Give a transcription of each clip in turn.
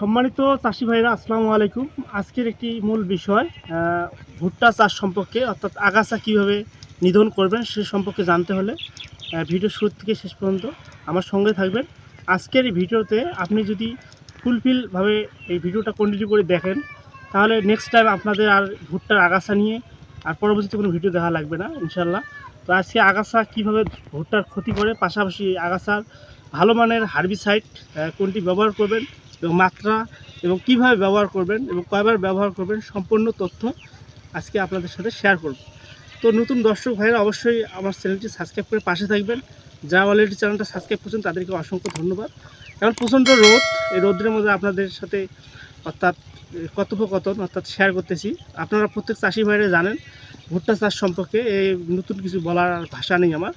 সম্মানিত চাষি ভাইরা, আসসালামু আলাইকুম। আজকের একটি মূল বিষয় ভুট্টা চাষ সম্পর্কে, অর্থাৎ আগাছা কীভাবে নিধন করবেন সে সম্পর্কে জানতে হলে ভিডিও শুরু থেকে শেষ পর্যন্ত আমার সঙ্গে থাকবেন। আজকের এই ভিডিওতে আপনি যদি ফুলফিলভাবে এই ভিডিওটা কন্টিনিউ করে দেখেন, তাহলে নেক্সট টাইম আপনাদের আর ভুট্টার আগাছা নিয়ে আর পরবর্তীতে কোনো ভিডিও দেখা লাগবে না ইনশাল্লাহ তো আজকে আগাছা কীভাবে ভুট্টার ক্ষতি করে, পাশাপাশি আগাছার ভালো মানের হার্বিসাইড কোনটি ব্যবহার করবেন এবং মাত্রা এবং কীভাবে ব্যবহার করবেন এবং কয়বার ব্যবহার করবেন সম্পূর্ণ তথ্য আজকে আপনাদের সাথে শেয়ার করব। তো নতুন দর্শক ভাইরা অবশ্যই আমার চ্যানেলটি সাবস্ক্রাইব করে পাশে থাকবেন। যারা অলরেডি চ্যানেলটা সাবস্ক্রাইব করছেন, তাদেরকে অসংখ্য ধন্যবাদ। কারণ প্রচণ্ড রোদ, এই রোদের মধ্যে আপনাদের সাথে অর্থাৎ কথোপকথন অর্থাৎ শেয়ার করতেছি। আপনারা প্রত্যেক চাষি ভাইরা জানেন, ভুট্টা চাষ সম্পর্কে এই নতুন কিছু বলার ভাষা নেই আমার।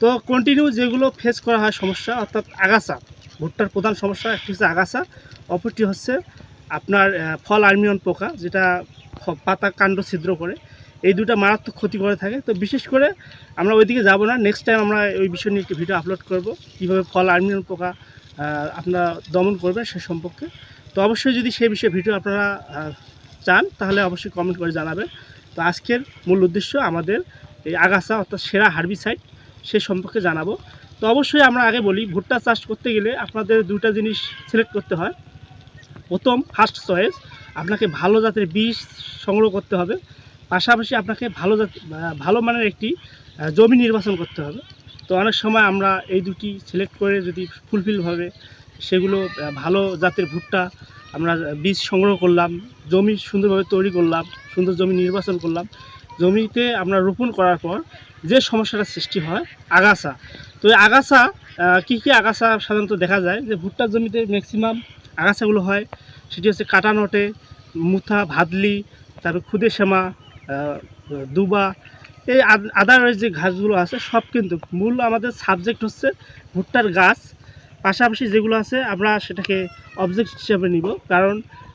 তো কন্টিনিউ যেগুলো ফেস করা হয় সমস্যা, অর্থাৎ আগাছা। ভুট্টার প্রধান সমস্যা, একটি হচ্ছে আগাছা, অপরটি হচ্ছে আপনার ফল আর্মিয়ন পোকা, যেটা পাতা কাণ্ড ছিদ্র করে। এই দুটো মারাত্মক ক্ষতি করে থাকে। তো বিশেষ করে আমরা ওইদিকে যাব না। নেক্সট টাইম আমরা ওই বিষয় নিয়ে একটি ভিডিও আপলোড করব, কীভাবে ফল আর্মিয়ন পোকা আপনারা দমন করবেন সে সম্পর্কে। তো অবশ্যই যদি সেই বিষয়ে ভিডিও আপনারা চান, তাহলে অবশ্যই কমেন্ট করে জানাবেন। তো আজকের মূল উদ্দেশ্য আমাদের এই আগাছা, অর্থাৎ সেরা হার্বিসাইড সে সম্পর্কে জানাব। তো অবশ্যই আমরা আগে বলি, ভুট্টা চাষ করতে গেলে আপনাদের দুটা জিনিস সিলেক্ট করতে হয়। প্রথম ফার্স্ট চয়েস আপনাকে ভালো জাতের বীজ সংগ্রহ করতে হবে। পাশাপাশি আপনাকে ভালো জাত ভালো মানের একটি জমি নির্বাচন করতে হবে। তো অনেক সময় আমরা এই দুটি সিলেক্ট করে যদি ফুলফিলভাবে সেগুলো ভালো জাতের ভুট্টা আমরা বীজ সংগ্রহ করলাম, জমি সুন্দরভাবে তৈরি করলাম, সুন্দর জমি নির্বাচন করলাম জমিতে আমরা রোপণ করার পর যে সমস্যাটা সৃষ্টি হয়, আগাছা। তো এই আগাছা কী কী আগাছা সাধারণত দেখা যায়? যে ভুট্টার জমিতে ম্যাক্সিমাম আগাছাগুলো হয়, সেটি হচ্ছে কাটানটে মুথা, ভাদলি, তারপর খুদে শ্যামা দুবা। এই আদারের যে ঘাসগুলো আছে, সব কিন্তু মূল আমাদের সাবজেক্ট হচ্ছে ভুট্টার গাছ। পাশাপাশি যেগুলো আছে, আমরা সেটাকে অবজেক্ট হিসাবে নিব। কারণ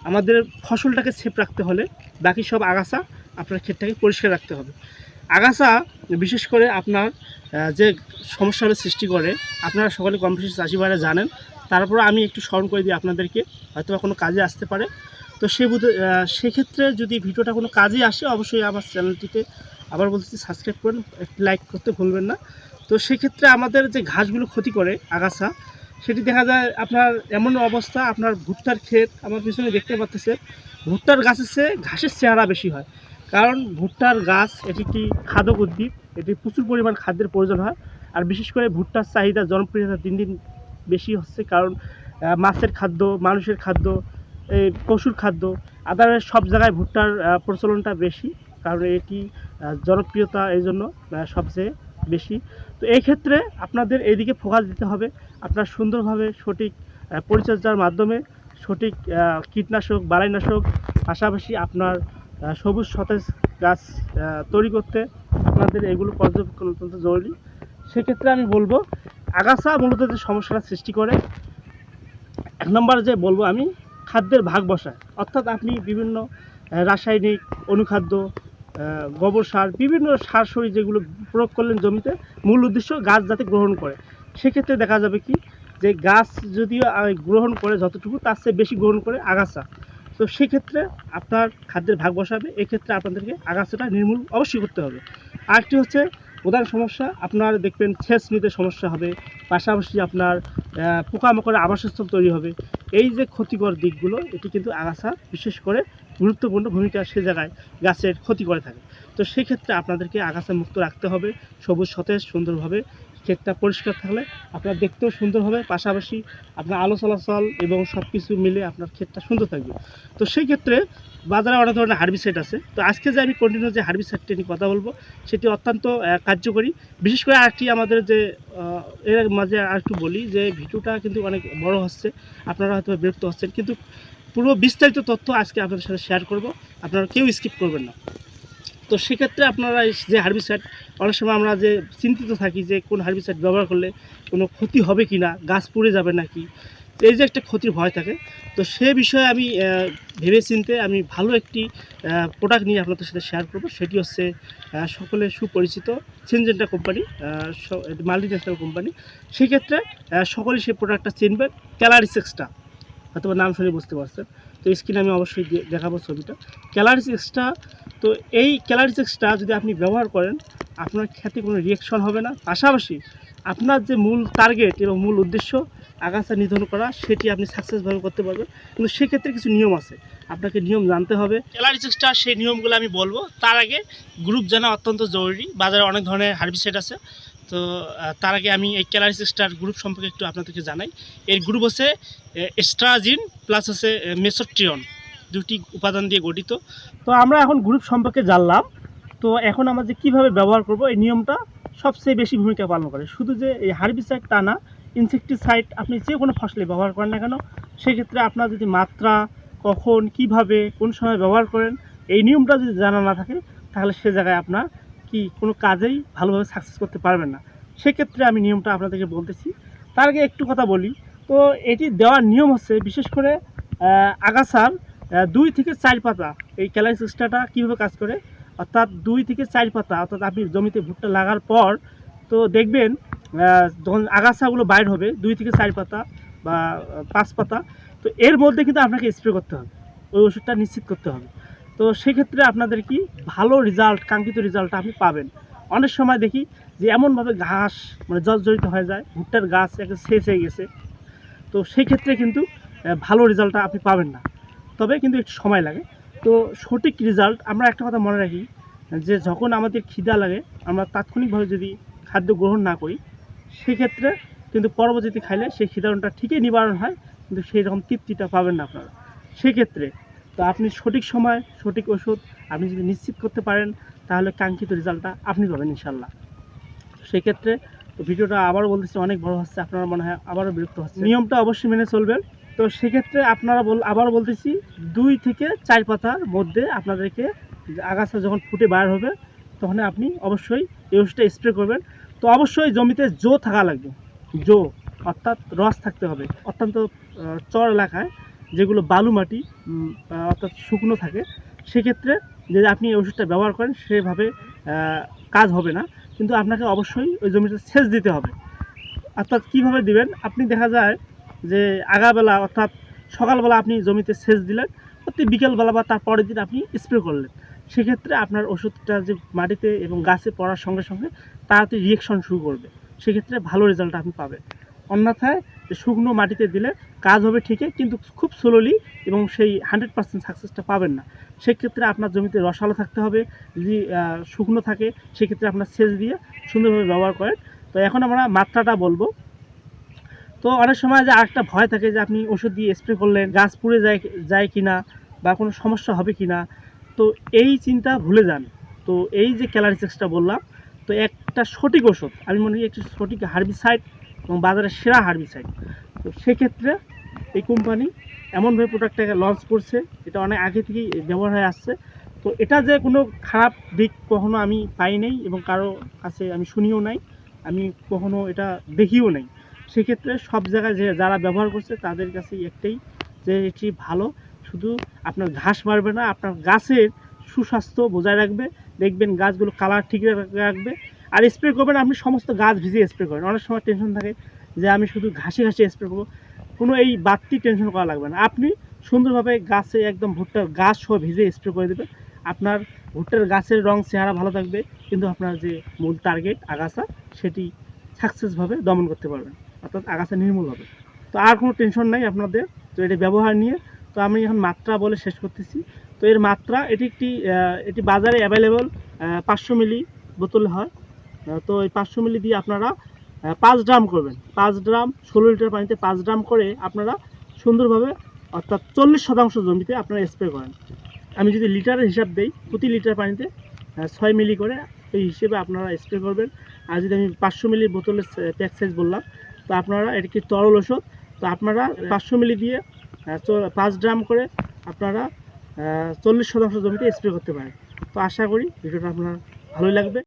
আমাদের ফসলটাকে সেফ রাখতে হলে বাকি সব আগাছা আপনার ক্ষেতটাকে পরিষ্কার রাখতে হবে। আগাছা, বিশেষ করে আপনার যে সমস্যাগুলো সৃষ্টি করে, আপনারা সকলে কম বেশি জানেন তারপর আমি একটু স্মরণ করে দিই আপনাদেরকে হয়তো কোনো কাজে আসতে পারে। তো সে সেক্ষেত্রে যদি ভিডিওটা কোনো কাজে আসে, অবশ্যই আমার চ্যানেলটিতে আবার বলছি, সাবস্ক্রাইব করুন, একটু লাইক করতে ভুলবেন না। তো সেক্ষেত্রে আমাদের যে ঘাসগুলো ক্ষতি করে আগাছা, সেটি দেখা যায় আপনার এমন অবস্থা, আপনার ভুট্টার ক্ষেত, আমার পিছনে দেখতে পাচ্ছেন, ভুট্টার গাছের চেয়ে ঘাসের চেহারা বেশি হয়। কারণ ভুট্টার গাছ, এটি একটি খাদক উদ্ভিদ, এটি প্রচুর পরিমাণ খাদ্যের প্রয়োজন হয়। আর বিশেষ করে ভুট্টার চাহিদা, জনপ্রিয়তা দিন দিন বেশি হচ্ছে কারণ মাছের খাদ্য, মানুষের খাদ্য, এই পশুর খাদ্য আদারের সব জায়গায় ভুট্টার প্রচলনটা বেশি, কারণ এটি জনপ্রিয়তা এই জন্য সবচেয়ে বেশি। তো এই ক্ষেত্রে আপনাদের এইদিকে ফোকাস দিতে হবে। আপনার সুন্দরভাবে সঠিক পরিচর্যার মাধ্যমে সঠিক কীটনাশক বালাইনাশক পাশাপাশি আপনার সবুজ সতেজ গাছ তৈরি করতে আপনাদের এগুলো পর্যবেক্ষণ অত্যন্ত জরুরি। সেক্ষেত্রে আমি বলব, আগাছা মূলত যে সমস্যাটা সৃষ্টি করে এক নম্বর যে বলব আমি, খাদ্যের ভাগ বসায়। অর্থাৎ আপনি বিভিন্ন রাসায়নিক, অনুখাদ্য গোবর সার, বিভিন্ন সার সরি যেগুলো প্রয়োগ করলেন জমিতে, মূল উদ্দেশ্য গাছ যাতে গ্রহণ করে। সেক্ষেত্রে দেখা যাবে কি, যে গাছ যদিও গ্রহণ করে যতটুকু, তার চেয়ে বেশি গ্রহণ করে আগাছা। তো সেক্ষেত্রে আপনার খাদ্যের ভাগ বসাবে, এক্ষেত্রে আপনাদেরকে আগাছাটা নির্মূল অবশ্যই করতে হবে। আরেকটি হচ্ছে, প্রধান সমস্যা, আপনার দেখবেন সেচ নিতে সমস্যা হবে, পাশাপাশি আপনার পোকামাকড়ের আবাসস্থল তৈরি হবে। এই যে ক্ষতিকর দিকগুলো, এটি কিন্তু আগাছা বিশেষ করে গুরুত্বপূর্ণ ভূমিকা সে জায়গায় গাছের ক্ষতি করে থাকে। তো সেক্ষেত্রে আপনাদেরকে আগাছা মুক্ত রাখতে হবে, সবুজ, সতেজ, সুন্দরভাবে ক্ষেতটা পরিষ্কার থাকলে আপনার দেখতেও সুন্দর হবে। পাশাপাশি আপনার আলো চলাচল এবং সব কিছু মিলে আপনার ক্ষেতটা সুন্দর থাকবে। তো সেই ক্ষেত্রে বাজারে অনেক ধরনের হার্বিসাইড আছে। তো আজকে যে আমি কন্টিনিউ যে হার্বিসাইডটা নিয়ে কথা বলব, সেটি অত্যন্ত কার্যকরী। বিশেষ করে আরেকটি আমাদের যে এর মাঝে আর একটু বলি যে, ভিডিওটা কিন্তু অনেক বড় হচ্ছে। আপনারা হয়তো বিরক্ত হচ্ছেন। কিন্তু পুরো বিস্তারিত তথ্য আজকে আপনাদের সাথে শেয়ার করব। আপনারা কেউ স্কিপ করবেন না। তো সেক্ষেত্রে আপনারা যে হার্বিসাইড অনেক সময় আমরা যে চিন্তিত থাকি যে কোন হার্বিসাইড ব্যবহার করলে কোনো ক্ষতি হবে কি না গাছ পুড়ে যাবে নাকি এই যে একটা ক্ষতির ভয় থাকে তো সে বিষয়ে আমি ভেবে চিনতে আমি ভালো একটি প্রোডাক্ট নিয়ে আপনাদের সাথে শেয়ার করব সেটি হচ্ছে সকলে সুপরিচিত Syngenta company multinational company সেক্ষেত্রে আহ, সকলেই সেই প্রোডাক্টটা চিনবেন ক্যালারিসেক্সটা হয়তো বা নাম শুনে বুঝতে পারছেন তো স্ক্রিনে আমি অবশ্যই দেখাবো ছবিটা ক্যালারিস এক্সট্রা তো এই ক্যালারিস এক্সট্রা যদি আপনি ব্যবহার করেন, আপনার খেতে কোনো রিয়েকশন হবে না। পাশাপাশি আপনার যে মূল টার্গেট এবং মূল উদ্দেশ্য আগাছা নিধন করা, সেটি আপনি সাকসেসভাবে করতে পারবেন। কিন্তু সেক্ষেত্রে কিছু নিয়ম আছে। আপনাকে নিয়ম জানতে হবে। ক্যালারিস এক্সট্রা সেই নিয়মগুলো আমি বলব। তার আগে গ্রুপ জানা অত্যন্ত জরুরি। বাজারে অনেক ধরনের হার্বিসাইড আছে। তো তার আগে আমি এই ক্যালারিস এক্সট্রার গ্রুপ সম্পর্কে একটু আপনাদেরকে জানাই। এর গ্রুপ হচ্ছে এস্ট্রাজিন প্লাস হচ্ছে মেসোট্রিয়ন। দুটি উপাদান দিয়ে গঠিত। তো আমরা এখন গ্রুপ সম্পর্কে জানলাম। তো এখন আমরা যে কীভাবে ব্যবহার করব, এই নিয়মটা সবচেয়ে বেশি ভূমিকা পালন করে। শুধু যে এই হার্বিসাইড তা না ইনসেকটিসাইড আপনি যে কোনো ফসলে ব্যবহার করেন না কেন, সেক্ষেত্রে আপনার যদি মাত্রা, কখন, কীভাবে, কোন সময় ব্যবহার করেন, এই নিয়মটা যদি জানা না থাকে, তাহলে সে জায়গায় আপনার কি কোনো কাজেই ভালোভাবে সাকসেস করতে পারবেন না। সেক্ষেত্রে আমি নিয়মটা আপনাদেরকে বলতেছি। তার আগে একটু কথা বলি। তো এটি দেওয়ার নিয়ম হচ্ছে, বিশেষ করে আগাছার দুই থেকে চার পাতা এই ক্যালারি সিস্টাটা কীভাবে কাজ করে? অর্থাৎ দুই থেকে চার পাতা, অর্থাৎ আপনি জমিতে ভুট্টা লাগার পর, তো দেখবেন যখন আগাছাগুলো বাইর হবে, দুই থেকে চার পাতা বা পাঁচ পাতা, তো এর মধ্যে কিন্তু আপনাকে স্প্রে করতে হবে। ওই ওষুধটা নিশ্চিত করতে হবে। তো সেক্ষেত্রে আপনাদের কি ভালো রেজাল্ট কাঙ্ক্ষিত রেজাল্টটা আপনি পাবেন। অনেক সময় দেখি যে এমনভাবে ঘাস মানে জর্জরিত হয়ে যায়, ভুট্টার গাছ একটা শেষ হয়ে গেছে। তো সেই ক্ষেত্রে কিন্তু ভালো রেজাল্টটা আপনি পাবেন না। তবে কিন্তু একটু সময় লাগে। তো সঠিক রেজাল্ট আমরা একটা কথা মনে রাখি, যে যখন আমাদের খিদা লাগে, আমরা তাৎক্ষণিকভাবে যদি খাদ্য গ্রহণ না করি, সেক্ষেত্রে কিন্তু পরবর্তীতে খাইলে সেই খিদারণটা ঠিকই নিবারণ হয়, কিন্তু সেই রকম তৃপ্তিটা পাবেন না আপনারা। সেক্ষেত্রে তো আপনি সঠিক সময়, সঠিক ওষুধ আপনি যদি নিশ্চিত করতে পারেন, তাহলে কাঙ্ক্ষিত রেজাল্টটা আপনি পাবেন ইনশাল্লাহ সেক্ষেত্রে ভিডিওটা আবারও বলতেছি, অনেক বড় হচ্ছে, আপনারা মনে হয় আবারও বিরক্ত হচ্ছে। নিয়মটা অবশ্যই মেনে চলবেন। তো সেক্ষেত্রে আপনারা বল আবার বলতেছি, দুই থেকে চার পাতার মধ্যে আপনাদেরকে আগাছা যখন ফুটে বার হবে তখন আপনি অবশ্যই এই ওষুধটা স্প্রে করবেন। তো অবশ্যই জমিতে জো থাকা লাগবে। জো, অর্থাৎ রস থাকতে হবে। অত্যন্ত চর এলাকায় যেগুলো বালু মাটি অর্থাৎ শুকনো থাকে, সেক্ষেত্রে যদি আপনি এই ওষুধটা ব্যবহার করেন, সেভাবে কাজ হবে না। কিন্তু আপনাকে অবশ্যই ওই জমিতে সেচ দিতে হবে। অর্থাৎ কীভাবে দিবেন? আপনি দেখা যায় যে আগাবেলা অর্থাৎ সকালবেলা আপনি জমিতে সেচ দিলেন, প্রতি বিকেলবেলা বা তার পরের দিন আপনি স্প্রে করলেন। সেক্ষেত্রে আপনার ওষুধটা যে মাটিতে এবং গাছে পড়ার সঙ্গে সঙ্গে তাড়াতাড়ি রিয়েকশন শুরু করবে। সেক্ষেত্রে ভালো রেজাল্ট আপনি পাবেন। অন্যথায় শুকনো মাটিতে দিলে কাজ হবে ঠিকই, কিন্তু খুব স্লোলি এবং সেই হান্ড্রেড পার্সেন্ট সাকসেসটা পাবেন না। সেক্ষেত্রে আপনার জমিতে রসালো থাকতে হবে, যদি শুকনো থাকে, সেক্ষেত্রে আপনার সেচ দিয়ে সুন্দরভাবে ব্যবহার করেন। তো এখন আমরা মাত্রাটা বলব। তো অনেক সময় যে আরেকটা ভয় থাকে যে আপনি ওষুধ দিয়ে স্প্রে করলেন, গাছ পুড়ে যায় যায় কিনা বা কোনো সমস্যা হবে কিনা, তো এই চিন্তা ভুলে যান। তো এই যে ক্যালারি ক্যালারিসেক্সটা বললাম, তো একটা সঠিক ওষুধ, আমি মনে করি একটি সঠিক হার্বিসাইড এবং বাজারের সেরা হার্বিসাইড তো সেক্ষেত্রে এই কোম্পানি এমনভাবে প্রোডাক্টটাকে লঞ্চ করছে, এটা অনেক আগে থেকেই ব্যবহার হয়ে আসছে। তো এটা যে কোনো খারাপ দিক কখনো আমি পাই নাই এবং কারও কাছে আমি শুনিও নাই, আমি কখনো এটা দেখিও নাই। সেক্ষেত্রে সব জায়গায় যে যারা ব্যবহার করছে, তাদের কাছে একটাই যে এটি ভালো। শুধু আপনার ঘাস মারবে না, আপনার গাছের সুস্বাস্থ্য বজায় রাখবে। দেখবেন গাছগুলো কালার ঠিক রাখবে। আর স্প্রে করবেন, আপনি সমস্ত গাছ ভিজিয়ে স্প্রে করেন। অনেক সময় টেনশন থাকে যে আমি শুধু ঘাসে ঘাসে স্প্রে করব। কোনো এই বাড়তি টেনশন করা লাগবে না। আপনি সুন্দরভাবে গাছে একদম ভুট্টার গাছ সহ ভিজে স্প্রে করে দেবেন। আপনার ভুট্টার গাছের রং, চেহারা ভালো থাকবে। কিন্তু আপনার যে মূল টার্গেট আগাছা, সেটি সাকসেসভাবে দমন করতে পারবেন। অর্থাৎ আগাছা নির্মূল হবে। তো আর কোনো টেনশন নাই আপনাদের। তো এটা ব্যবহার নিয়ে, তো আমি এখন মাত্রা বলে শেষ করতেছি। তো এর মাত্রা, এটি একটি এটি বাজারে অ্যাভেলেবল পাঁচশো মিলি বোতল হয়। তো এই পাঁচশো মিলি দিয়ে আপনারা পাঁচ ড্রাম করবেন। পাঁচ ড্রাম ষোলো লিটার পানিতে পাঁচ ড্রাম করে আপনারা সুন্দরভাবে, অর্থাৎ চল্লিশ শতাংশ জমিতে আপনারা স্প্রে করেন। আমি যদি লিটারের হিসাব দেই, প্রতি লিটার পানিতে ছয় মিলি করে, এই হিসেবে আপনারা স্প্রে করবেন। আর যদি আমি পাঁচশো মিলি বোতলের প্যাক সাইজ বললাম তো আপনারা, এটা কি তরল ওষুধ তো আপনারা পাঁচশো মিলি দিয়ে পাঁচ ড্রাম করে আপনারা চল্লিশ শতাংশ জমিতে স্প্রে করতে পারেন। তো আশা করি ভিডিওটা আপনার ভালোই লাগবে।